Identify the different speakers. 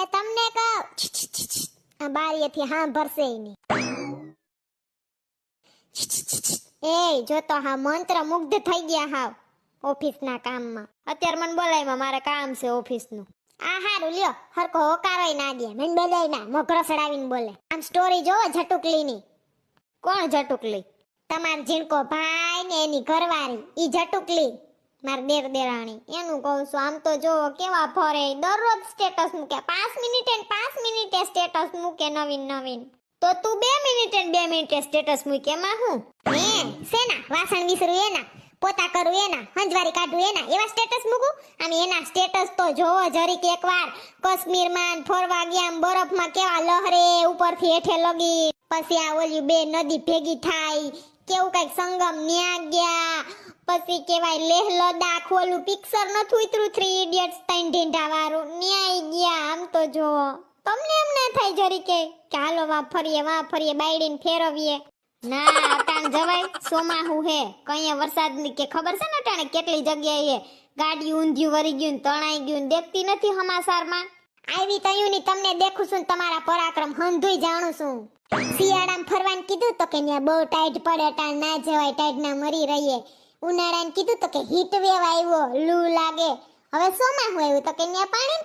Speaker 1: એ તમને કહું. બારીએથી હા ભરશે નહીં. એ જો તો હા મંત્ર મુગ્ધ થઈ ગયા હાવ ઓફિસના કામમાં. અત્યારે મને બોલાવ્યા, મારે કામ છે ઓફિસનું. આ હારું, લ્યો હરકો હોકારોય ના દે. મને બોલાય ના મોઘરો સડાવીને બોલે. આમ સ્ટોરી જોવો જટુકલીની કોણ જટુકલી તમાર ઝીણકો ભાઈ ને એની ઘરવાળી. ઈ જટુકલી માર દેર દેરાણી. એનું કહું છું, આમ તો જો કેવા ફરે, દરરોજ સ્ટેટસ મૂકે. પાંચ મિનિટે પાંચ મિનિટે સ્ટેટસ મૂકે નવીન નવીન. તો તું બે મિનિટે બે મિનિટે સ્ટેટસ મૂકે. એમાં હું? હે સેના વાસણ વિસરું એના? પોતા કરું એના? હંજવારી કાઢું એના? એવા સ્ટેટસ મૂકું? આમ એના સ્ટેટસ તો જોવો જરીક એકવાર. કાશ્મીરમાં ફરવા ગયા બરફમાં કેવા લહરે ઉપરથી હેઠે લગી. પછી આ ઓલી બે નદી ભેગી થાય. કેવું કંઈક સંગમ ન્યા ગયા. પછી કહેવાય, લેહ લદાખ ઓલું પિક્ચર નથી ઉતરું થ્રી ઇડિયટ્સ તૈન ઢીંઢા વાળું. ન્યાય ગયા. આમ તો જોવો તમને એમ ના થાય જરી કે ચાલો વા ફરીએ વા ફરીએ, બાયડીને ફેરવીએ. ના અટાણ જવાય. સોમાહુ હે. કઈ વરસાદની કે ખબર છે ને અટાણે કેટલી જગ્યાએ ગાડી ઊંધિયું વરી ગયું તણાઈ ગયું દેખતી નથી હમાસારમાં. આવી તયું ની તમને દેખું છું તમારા પરાક્રમ હંધુઈ જાણું છું. શિયાળામાં ફરવાનું કીધું તો કે ત્યાં બહુ ટાઈટ પડે, અટાણ ના જવાય ટાઈટ ના મરી રહીએ. ઉનાળાને કીધું તો કે હીટ વેવ આવ્યો, લૂ લાગે. હવે સોમાં આવ્યું? તો કે ત્યાં પાણી